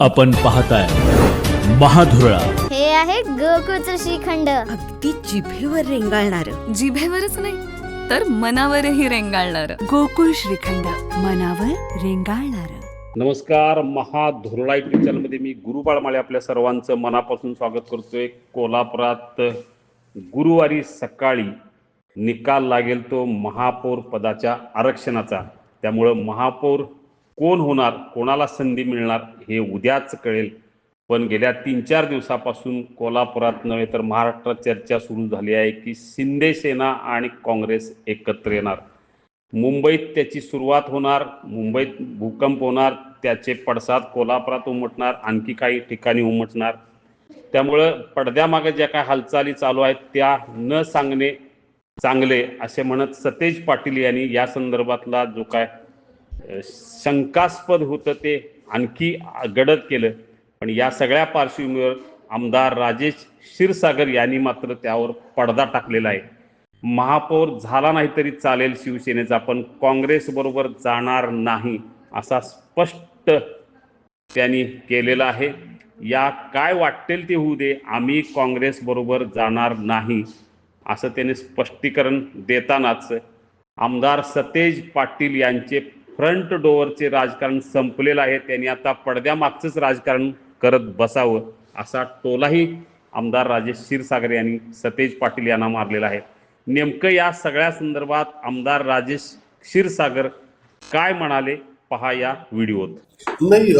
आपण पाहताय महाधुरळा. हे आहे गोकुळचं श्रीखंड. अगदी जिभेवर रेंगाळणार. जिभेवरच नाही तर मनावरही रेंगाळणार. गोकुळ श्रीखंड मनावर रेंगाळणार. नमस्कार महाधुरळा युट्यूब चॅनलमध्ये मी गुरु बाळमाळे आपल्या सर्वांचं मनापासून स्वागत करतोय. कोल्हापुरात गुरुवारी सकाळी निकाल लागेल तो महापौर पदाच्या आरक्षणाचा. त्यामुळं महापौर कोण होणार? कोणाला संधी मिळणार? हे उद्याच कळेल. पण गेल्या तीन चार दिवसापासून कोल्हापुरात नव्हे तर महाराष्ट्रात चर्चा सुरू झाली आहे की शिंदे सेना आणि काँग्रेस एकत्र येणार. मुंबईत त्याची सुरुवात होणार मुंबईत भूकंप होणार त्याचे पडसाद कोल्हापुरात उमटणार आणखी काही ठिकाणी उमटणार. त्यामुळं पडद्यामागे ज्या काय हालचाली चालू आहेत त्या न सांगणे चांगले असे म्हणत सतेज पाटील यांनी या संदर्भातला जो काय शंकास्पद होतं ते आणखी गडद केलं. पण या सगळ्या पार्श्वभूमीवर आमदार राजेश क्षीरसागर यांनी मात्र त्यावर पडदा टाकलेला आहे. महापौर झाला नाही तरी चालेल शिवसेनेचा पण काँग्रेसबरोबर जाणार नाही असा स्पष्ट त्यांनी केलेला आहे. या काय वाटेल ते होऊ दे आम्ही काँग्रेसबरोबर जाणार नाही असं त्याने स्पष्टीकरण देतानाच आमदार सतेज पाटील यांचे फ्रंट डोअरचे राजकारण संपलेलं आहे. त्यांनी आता पडद्यामागचंच राजकारण करत बसावं असा टोलाही आमदार राजेश क्षीरसागर यांनी सतेज पाटील यांना मारलेला आहे. नेमकं या सगळ्या संदर्भात आमदार राजेश क्षीरसागर काय म्हणाले पहा या व्हिडिओत. नाही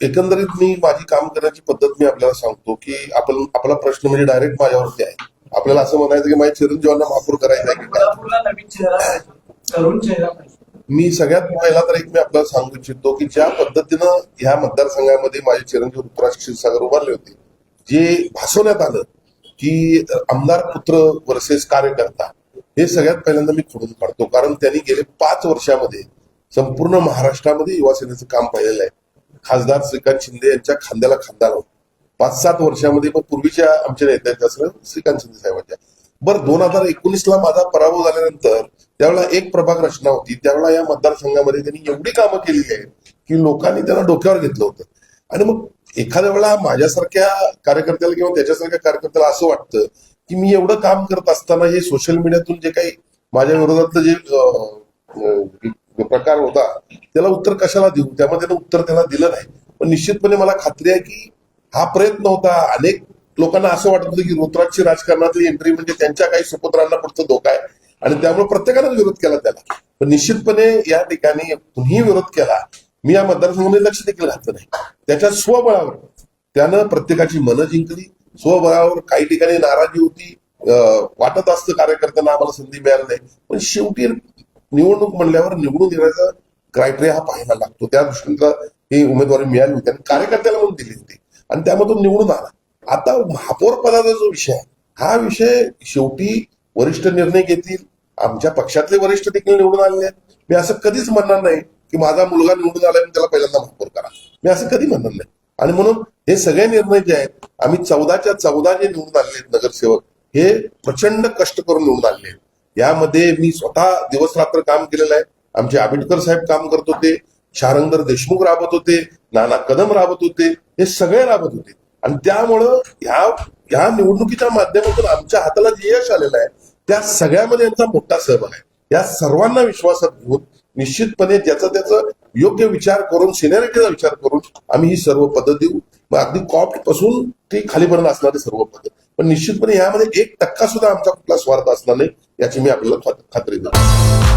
एकंदरीत मी माझी काम करण्याची पद्धत मी आपल्याला सांगतो की आपण आपला प्रश्न म्हणजे डायरेक्ट माझ्यावरती आहे. आपल्याला असं म्हणायचं की माझ्या चिरंजीवांना महापौर करायचं आहे की काय? मी सगळ्यात पहिला तर एक मी आपल्याला सांगू इच्छितो की ज्या पद्धतीनं ह्या मतदारसंघामध्ये माझे चिरंजीव ऋतुराज क्षीरसागर उभारले होते जे भासवण्यात आलं की आमदार पुत्र वर्सेस कार्यकर्ता हे सगळ्यात पहिल्यांदा मी खोडून काढतो. कारण त्यांनी गेले पाच वर्षामध्ये संपूर्ण महाराष्ट्रामध्ये युवा सेनेचं काम पाहिलेलं आहे. खासदार श्रीकांत शिंदे यांच्या खांद्याला खांदा लावून. पाच सात वर्षामध्ये पण पूर्वीच्या आमच्या नेत्यांच्या श्रीकांत शिंदे साहेबांच्या. बरं दोन हजार एकोणीसला माझा पराभव झाल्यानंतर त्यावेळेला एक प्रभाग रचना होती. त्यावेळेला या मतदारसंघामध्ये त्यांनी एवढी कामं केलेली आहेत की लोकांनी त्यांना डोक्यावर घेतलं होतं. आणि मग एखाद्या वेळेला माझ्यासारख्या कार्यकर्त्याला किंवा त्याच्यासारख्या कार्यकर्त्याला असं वाटतं की मी एवढं काम करत असताना हे सोशल मीडियातून जे काही माझ्या विरोधातलं जे प्रकार होता त्याला उत्तर कशाला देऊ? त्यामुळे त्यानं उत्तर त्यांना दिलं नाही. पण निश्चितपणे मला खात्री आहे की हा प्रयत्न होता. अनेक लोकांना असं वाटत होतं की ऋतुराजची राजकारणातली एंट्री म्हणजे त्यांच्या काही सुपुत्रांना पुढचं धोका आहे. आणि त्यामुळे प्रत्येकानं विरोध केला त्याला. पण निश्चितपणे या ठिकाणी कुणीही विरोध केला मी या मतदारसंघामध्ये लक्ष देखील घातलं नाही. त्याच्या स्वबळावर त्यानं प्रत्येकाची मनं जिंकली. स्वबळावर काही ठिकाणी नाराजी होती. वाटत असतं कार्यकर्त्यांना आम्हाला संधी मिळाली नाही. पण शेवटी निवडणूक म्हणल्यावर निवडून येण्याचा क्रायटेरिया हा पाहायला लागतो. त्या दृष्टीनं ही उमेदवारी मिळाली होती आणि कार्यकर्त्याला म्हणून दिली होती. आणि त्यामधून निवडून आला. आता महापौर पदाचा जो विषय आहे हा विषय शेवटी वरिष्ठ निर्णय घेतील आमच्या पक्षातले वरिष्ठ देखील निवडून आलेले आहेत. मी असं कधीच म्हणणार नाही की माझा मुलगा निवडून आलाय त्याला पहिल्यांदा महापौर करा. मी असं कधी म्हणणार नाही. आणि म्हणून हे सगळे निर्णय जे आहेत आम्ही चौदाच्या चौदा जे निवडून आलेले आहेत नगरसेवक हे प्रचंड कष्ट करून निवडून आलेले आहेत. यामध्ये मी स्वतः दिवस रात्र काम केलेलं आहे. आमचे आंबेडकर साहेब काम करत होते शारंगर देशमुख राबत होते नाना कदम राबत होते हे सगळे राबत होते. आणि त्यामुळं ह्या ह्या निवडणुकीच्या माध्यमातून आमच्या हाताला जे यश आलेलं आहे त्या सगळ्यामध्ये यांचा मोठा सहभाग आहे. या सर्वांना विश्वासात घेऊन निश्चितपणे ज्याचा त्याचा योग्य विचार करून सिनियरिटीचा विचार करून आम्ही ही सर्व पद्धत देऊ. मग अगदी कॉप्टपासून ती खालीपर्यंत असणारी सर्व पद्धत. पण निश्चितपणे यामध्ये एक टक्का सुद्धा आमचा कुठला स्वार्थ असणार नाही याची मी आपल्याला खात्री देतो.